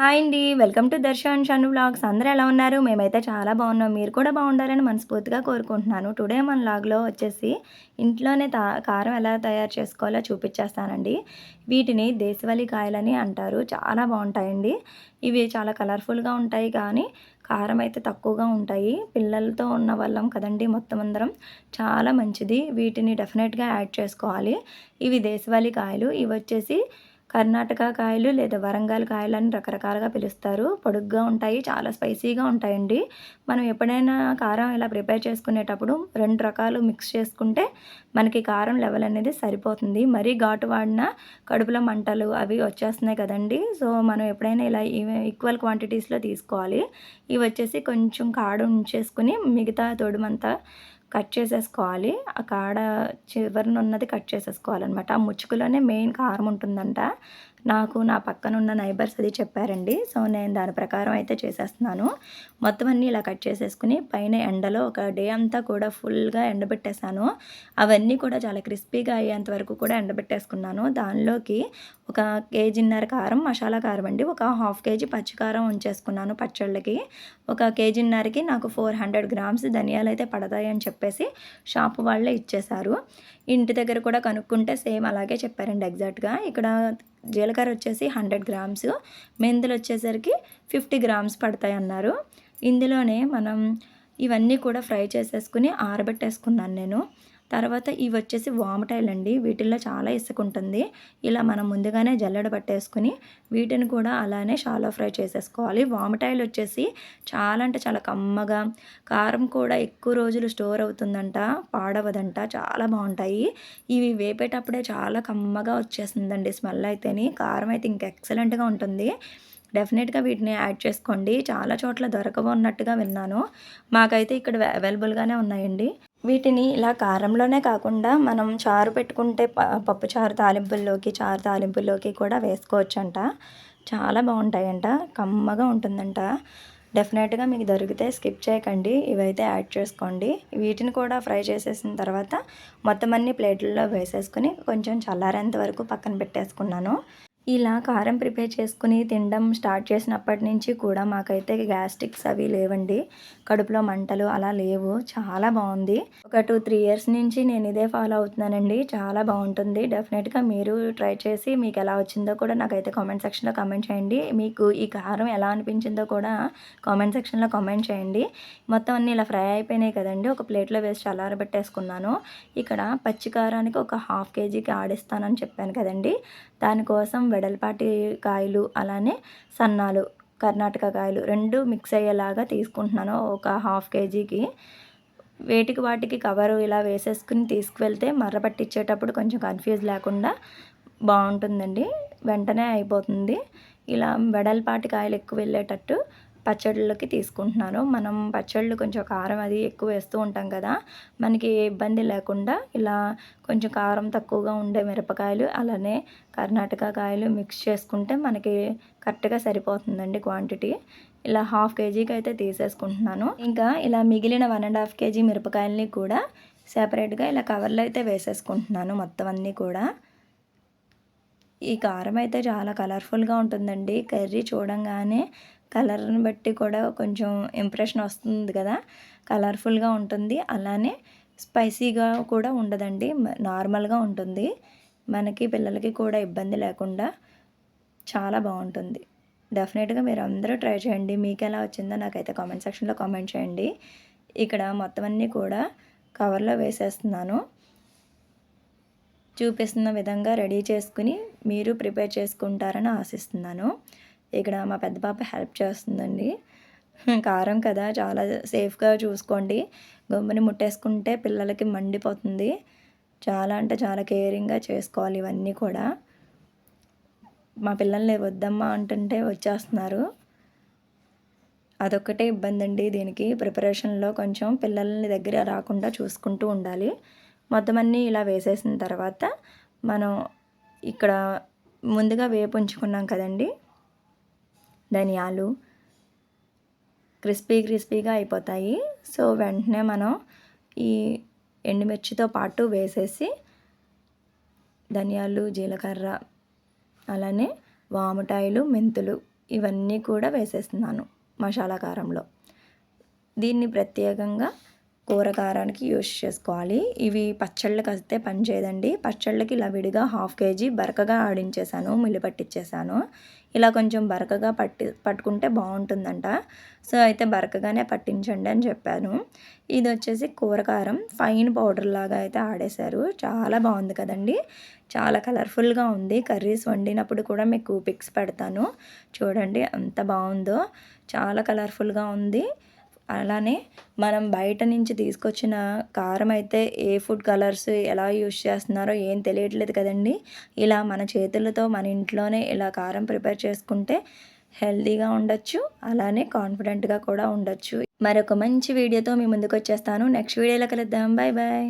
Hi అండి. Welcome to Darshan Shannu vlogs. అందరూ ఎలా ఉన్నారు? మేమైతే చాలా బాగున్నాం. మీరు కూడా బాగుండాలని మనస్ఫూర్తిగా కోరుకుంటున్నాను. టుడే మన లాగ్లో వచ్చేసి ఇంట్లోనే తా కారం ఎలా తయారు చేసుకోవాలో చూపించేస్తానండి వీటిని దేశవాళీ కాయలని అంటారు. చాలా బాగుంటాయండి. ఇవి చాలా కలర్ఫుల్గా ఉంటాయి కానీ కారం అయితే తక్కువగా ఉంటాయి. పిల్లలతో ఉన్న వాళ్ళం కదండి మొత్తం అందరం. చాలా మంచిది. వీటిని డెఫినెట్గా యాడ్ చేసుకోవాలి. ఇవి దేశవాళీ కాయలు. ఇవి వచ్చేసి కర్ణాటక కాయలు లేదా వరంగల్ కాయలు అని రకరకాలుగా పిలుస్తారు. పొడుగ్గా ఉంటాయి చాలా స్పైసీగా ఉంటాయండి. మనం ఎప్పుడైనా కారం ఇలా ప్రిపేర్ చేసుకునేటప్పుడు రెండు రకాలు మిక్స్ చేసుకుంటే మనకి కారం లెవెల్ అనేది సరిపోతుంది. మరీ ఘాటు వాడిన కడుపులో మంటలు అవి వచ్చేస్తున్నాయి కదండి. సో మనం ఎప్పుడైనా ఇలా ఈక్వల్ క్వాంటిటీస్లో తీసుకోవాలి. ఇవి వచ్చేసి కొంచెం కాడు ఉంచేసుకుని మిగతా తొడుమంతా కట్ చేసేసుకోవాలి. ఆ కాడ చివరిన ఉన్నది కట్ చేసేసుకోవాలన్నమాట. ఆ ముచ్చుకులోనే మెయిన్ కారం ఉంటుందంట నాకు నా పక్కన ఉన్న నైబర్స్ అది చెప్పారండి. సో నేను దాని ప్రకారం అయితే చేసేస్తున్నాను. మొత్తం అన్నీ ఇలా కట్ చేసేసుకుని పైన ఎండలో ఒక డే అంతా కూడా ఫుల్గా ఎండబెట్టేశాను. అవన్నీ కూడా చాలా క్రిస్పీగా అయ్యేంత వరకు కూడా ఎండబెట్టేసుకున్నాను. దానిలోకి ఒక కేజీన్నర కారం మసాలా కారం అండి. ఒక హాఫ్ కేజీ పచ్చికారం ఉంచేసుకున్నాను పచ్చళ్ళకి. ఒక కేజీన్నరకి నాకు ఫోర్ హండ్రెడ్ గ్రామ్స్ ధనియాలు అయితే పడతాయి అని చెప్పేసి షాపు వాళ్ళే ఇచ్చేశారు. ఇంటి దగ్గర కూడా కనుక్కుంటే సేమ్ అలాగే చెప్పారండి ఎగ్జాక్ట్గా. ఇక్కడ జీలకర్ర వచ్చేసి హండ్రెడ్ గ్రామ్స్ మెంతులు వచ్చేసరికి ఫిఫ్టీ గ్రామ్స్ పడతాయి అన్నారు ఇందులోనే మనం ఇవన్నీ కూడా ఫ్రై చేసేసుకుని ఆరబెట్టేసుకున్నాను నేను. తర్వాత ఇవి వచ్చేసి వామటాయిలు అండి వీటిల్లో చాలా ఇసుక ఉంటుంది ఇలా మనం ముందుగానే జల్లెడ పట్టేసుకుని వీటిని కూడా అలానే షాలో ఫ్రై చేసేసుకోవాలి. వామటాయిలు వచ్చేసి చాలా అంటే చాలా కమ్మగా కారం కూడా ఎక్కువ రోజులు స్టోర్ అవుతుందంట పాడవదంట చాలా బాగుంటాయి. ఇవి వేపేటప్పుడే చాలా కమ్మగా వచ్చేస్తుందండి స్మెల్ అయితేని. కారం అయితే ఇంకా ఎక్సలెంట్గా ఉంటుంది. డెఫినెట్గా వీటిని యాడ్ చేసుకోండి. చాలా చోట్ల దొరకబోన్నట్టుగా విన్నాను. మాకైతే ఇక్కడ అవైలబుల్గానే ఉన్నాయండి. వీటిని ఇలా కారంలోనే కాకుండా మనం చారు పెట్టుకుంటే పప్పు చారు తాలింపుల్లోకి చారు తాలింపుల్లోకి కూడా వేసుకోవచ్చంట. చాలా బాగుంటాయంట. కమ్మగా ఉంటుందంట. డెఫినెట్గా మీకు దొరికితే స్కిప్ చేయకండి. ఇవైతే యాడ్ చేసుకోండి. వీటిని కూడా ఫ్రై చేసేసిన తర్వాత మొత్తం అన్ని ప్లేట్లలో వేసేసుకుని కొంచెం చల్లారేంత వరకు పక్కన పెట్టేసుకున్నాను. ఇలా కారం ప్రిపేర్ చేసుకుని తినడం స్టార్ట్ చేసినప్పటి నుంచి కూడా మాకైతే గ్యాస్ట్రిక్స్ అవి లేవండి. కడుపులో మంటలు అలా లేవు. చాలా బాగుంది. ఒక టూ త్రీ ఇయర్స్ నుంచి నేను ఇదే ఫాలో అవుతున్నానండి. చాలా బాగుంటుంది. డెఫినెట్గా మీరు ట్రై చేసి మీకు ఎలా వచ్చిందో కూడా నాకైతే కామెంట్ సెక్షన్లో కామెంట్ చేయండి. మీకు ఈ కారం ఎలా అనిపించిందో కూడా కామెంట్ సెక్షన్లో కామెంట్ చేయండి. మొత్తం అన్నీ ఇలా ఫ్రై అయిపోయినాయి కదండి. ఒక ప్లేట్లో వేసి చల్లారబెట్టేసుకున్నాను ఇక్కడ పచ్చి కారానికి ఒక హాఫ్ కేజీకి ఆడిస్తానని చెప్పాను కదండి. దానికోసం వెడల్పాటి కాయలు అలానే సన్నాలు కర్ణాటక కాయలు రెండు మిక్స్ అయ్యేలాగా తీసుకుంటున్నాను. ఒక హాఫ్ కేజీకి వేటికి వాటికి కవరు ఇలా వేసేసుకుని తీసుకువెళ్తే మర్ర పట్టించేటప్పుడు కొంచెం కన్ఫ్యూజ్ లేకుండా బాగుంటుందండి. వెంటనే అయిపోతుంది. ఇలా వెడల్పాటి కాయలు ఎక్కువ వెళ్ళేటట్టు పచ్చళ్ళకి తీసుకుంటున్నాను. మనం పచ్చళ్ళు కొంచెం కారం అది ఎక్కువ వేస్తూ ఉంటాం కదా మనకి ఏ ఇబ్బంది లేకుండా ఇలా కొంచెం కారం తక్కువగా ఉండే మిరపకాయలు అలానే కర్ణాటక కాయలు మిక్స్ చేసుకుంటే మనకి కరెక్ట్గా సరిపోతుందండి క్వాంటిటీ. ఇలా హాఫ్ కేజీకి అయితే తీసేసుకుంటున్నాను. ఇంకా ఇలా మిగిలిన వన్ అండ్ హాఫ్ కేజీ మిరపకాయలని కూడా సెపరేట్గా ఇలా కవర్లో అయితే వేసేసుకుంటున్నాను మొత్తం అన్నీ కూడా. ఈ కారం అయితే చాలా కలర్ఫుల్గా ఉంటుందండి. కర్రీ చూడంగానే కలర్ని బట్టి కూడా కొంచెం ఇంప్రెషన్ వస్తుంది కదా. కలర్ఫుల్గా ఉంటుంది. అలానే స్పైసీగా కూడా ఉండదండి. నార్మల్గా ఉంటుంది. మనకి పిల్లలకి కూడా ఇబ్బంది లేకుండా చాలా బాగుంటుంది. డెఫినెట్గా మీరు అందరూ ట్రై చేయండి. మీకు ఎలా వచ్చిందో నాకైతే కామెంట్ సెక్షన్లో కామెంట్ చేయండి. ఇక్కడ మొత్తం అన్నీ కూడా కవర్లో వేసేస్తున్నాను. చూపిస్తున్న విధంగా రెడీ చేసుకుని మీరు ప్రిపేర్ చేసుకుంటారని ఆశిస్తున్నాను. ఇక్కడ మా పెద్ద పాప హెల్ప్ చేస్తుందండి. కారం కదా చాలా సేఫ్గా చూసుకోండి. గమ్ముని ముట్టేసుకుంటే పిల్లలకి మండిపోతుంది. చాలా అంటే చాలా కేరింగ్గా చేసుకోవాలి ఇవన్నీ కూడా. మా పిల్లల్ని వద్దమ్మా అంటుంటే వచ్చేస్తున్నారు. అదొక్కటే ఇబ్బంది అండి దీనికి. ప్రిపరేషన్లో కొంచెం పిల్లల్ని దగ్గర రాకుండా చూసుకుంటూ ఉండాలి. మొత్తం అన్నీ ఇలా వేసేసిన తర్వాత మనం ఇక్కడ ముందుగా వేపు ఉంచుకున్నాం కదండి. ధనియాలు క్రిస్పీ క్రిస్పీగా అయిపోతాయి. సో వెంటనే మనం ఈ ఎండుమిర్చితో పాటు వేసేసి ధనియాలు జీలకర్ర అలానే వాముటాయిలు మెంతులు ఇవన్నీ కూడా వేసేస్తున్నాను మసాలా కారంలో. దీన్ని ప్రత్యేకంగా కూర కారానికి యూస్ చేసుకోవాలి. ఇవి పచ్చళ్ళకి వస్తే పని చేయదండి. పచ్చళ్ళకి ఇలా విడిగా హాఫ్ కేజీ బరకగా ఆడించేసాను మిల్లి పట్టించేసాను ఇలా కొంచెం బరకగా పట్టి పట్టుకుంటే బాగుంటుందంట. సో అయితే బరకగానే పట్టించండి అని చెప్పాను. ఇది వచ్చేసి కూరకారం ఫైన్ పౌడర్ లాగా అయితే ఆడేశారు. చాలా బాగుంది కదండి. చాలా కలర్ఫుల్గా ఉంది. కర్రీస్ వండినప్పుడు కూడా మీకు పిక్స్ పెడతాను. చూడండి ఎంత బాగుందో. చాలా కలర్ఫుల్గా ఉంది. అలానే మనం బయట నుంచి తీసుకొచ్చిన కారం అయితే ఏ ఫుడ్ కలర్స్ ఎలా యూస్ చేస్తున్నారో ఏం తెలియట్లేదు కదండి. ఇలా మన చేతులతో మన ఇంట్లోనే ఇలా కారం ప్రిపేర్ చేసుకుంటే హెల్తీగా ఉండొచ్చు అలానే కాన్ఫిడెంట్గా కూడా ఉండొచ్చు. మరొక మంచి వీడియోతో మీ ముందుకు వచ్చేస్తాను నెక్స్ట్ వీడియోలో కలుద్దాం. Bye bye